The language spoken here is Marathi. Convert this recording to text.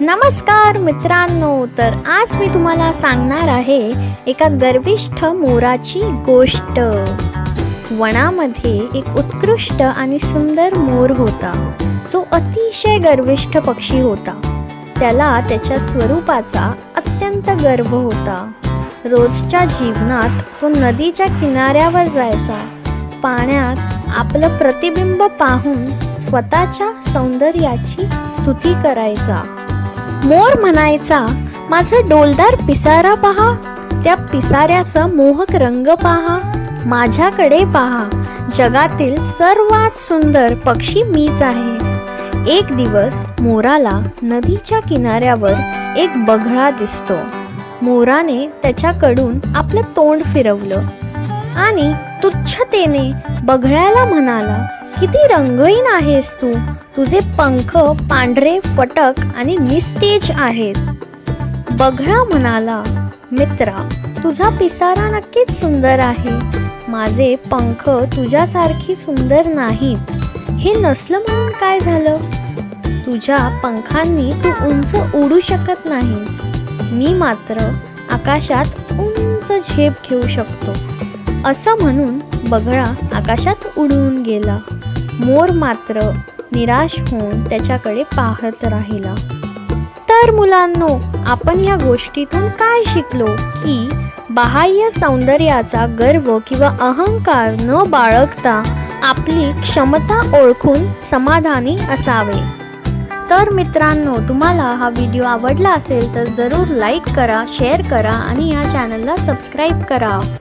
नमस्कार मित्रांनो तर आज मी तुम्हाला सांगणार आहे एका गर्विष्ठ मोराची गोष्ट. वनामध्ये एक उत्कृष्ट आणि सुंदर मोर होता. जो अतिशय गर्विष्ठ पक्षी होता. त्याला त्याच्या स्वरूपाचा अत्यंत गर्व होता. रोजच्या जीवनात तो नदीच्या किनाऱ्यावर जायचा. पाण्यात आपलं प्रतिबिंब पाहून स्वतःच्या सौंदर्याची स्तुती करायचा. मोर म्हणायचा माझा डोलदार पिसारा पहा त्या पिसाऱ्याचं मोहक रंग पहा माझ्याकडे पहा जगातील सर्वात सुंदर पक्षी मीच आहे. एक दिवस मोराला नदीच्या किनाऱ्यावर एक बघळा दिसतो. मोराने त्याच्याकडून आपलं तोंड फिरवलं आणि तुच्छतेने बघळ्याला म्हणाला किती रंगहीन आहेस तू. तुझे पंख पांढरे फटक आणि निस्तेज आहेत. बघळा म्हणाला मित्रा तुझा पिसारा नक्कीच सुंदर आहे. माझे पंख तुझ्यासारखी सुंदर नाहीत. हे नसलं म्हणून काय झालं? तुझ्या पंखांनी तू उंच उडू शकत नाहीस. मी मात्र आकाशात उंच झेप घेऊ शकतो. असं म्हणून बगळा आकाशात उडून गेला. मोर मात्र निराश होऊन त्याच्याकडे पाहत राहिला. तर मुलांनो आपण या गोष्टीतून काय शिकलो की बाह्य सौंदर्याचा गर्व किंवा अहंकार न बाळगता आपली क्षमता ओळखून समाधानी असावे. तर मित्रांनो तुम्हाला हा व्हिडिओ आवडला असेल तर जरूर लाईक करा शेअर करा आणि या चॅनलला सबस्क्राईब करा.